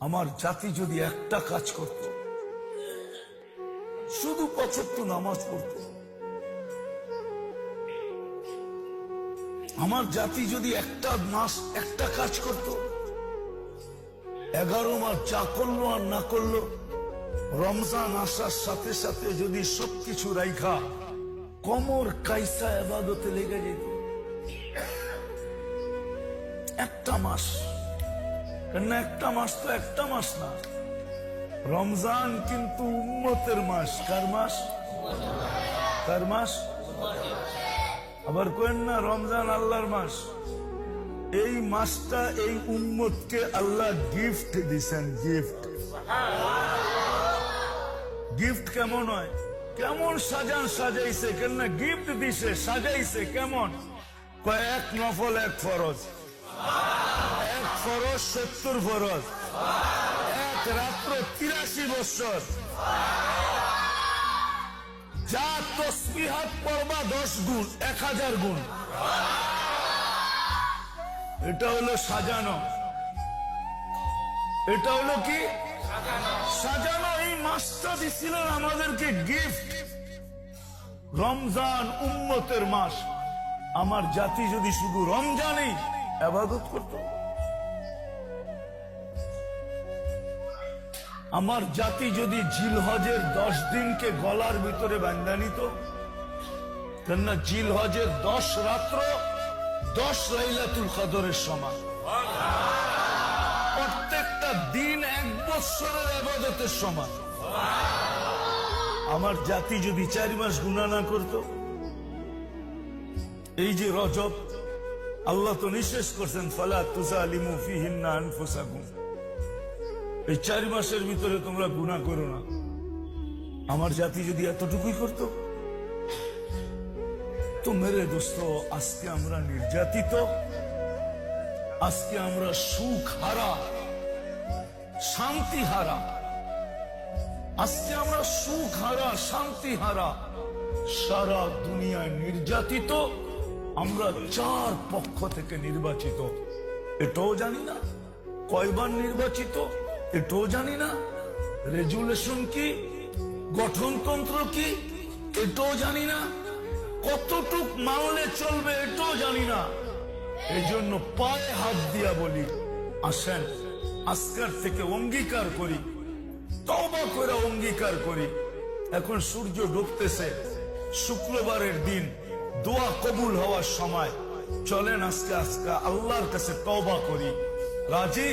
আমার জাতি যদি একটা কাজ করত, শুধু পঁচাত্তর নামাজ পড়ত। আমার জাতি যদি একটা মাস একটা কাজ করত, এগারো মাস যা করল আর না করল, রমজান আসার সাথে সাথে যদি সবকিছু রাইখা, কমর কাইসা এবাদতে লেগে যেত। একটা মাস একটা মাস তো একটা মাস না। রমজান কিন্তু উম্মতের মাস। কার মাস? কার মাস? আবার কেন না, রমজান আল্লাহর মাস। এই মাসটা এই উম্মতকে আল্লাহ গিফট দিছেন গিফট গিফট কেমন হয়? কেমন সাজান সাজাইছে কেন গিফট দিছে, সাজাইছে কেমন? কয়েক নফল, এক ফরজ। ফরজ, সত্তর ফরজ। এক রাত্র তিরাশি বছর। যা তসবিহাত পড়বা দশ গুণ, এক হাজার গুণ। এটা হলো সাজানো। এটা হলো কি? সাজানো এই মাসটা দিছিলেন আমাদেরকে গিফট রমজান উম্মতের মাস। আমার জাতি যদি শুধু রমজানেই আবাদত করত। আমার জাতি যদি জিলহজের দশ দিনকে গলার ভিতরে বান্ধা নিত, কেননা জিলহজের দশ রাত্র দশ লাইলাতুল কদরের সমান। প্রত্যেকটা দিন এক বৎসরের আবাদতের সমান। আমার জাতি যদি চার মাস গুণা না করত, এই যে রজব, আল্লাহ তো নিঃশেষ করছেন, ফালা তুসা আলিমু ফিহিন্না আনফুসাকুম। এই চার মাসের ভিতরে তোমরা গুণা করো না। আমার জাতি যদি এতটুকুই করত তো মেরে দোস্ত, আজকে আমরা নির্যাতিত, আজকে আমরা সুখ হারা শান্তি হারা আজকে আমরা সুখ হারা শান্তি হারা সারা দুনিয়ায় নির্যাতিত, আমরা চার পক্ষ থেকে নির্বাচিত। এটাও জানি না, কয়বার নির্বাচিত? এটাও জানি না। রেজুলেশন কি? গঠনতন্ত্র কি? এটাও জানি না। কতটুক মানলে চলবে এটাও জানি না। এই জন্য পায়ে হাত দিয়া বলি, আসেন, আজকার থেকে অঙ্গীকার করি তবা করে অঙ্গীকার করি। এখন সূর্য ডুবতেছে, শুক্রবারের দিন দোয়া কবুল হওয়ার সময়। চলেন আজকে আজকে আল্লাহর কাছে তবা করি। রাজি?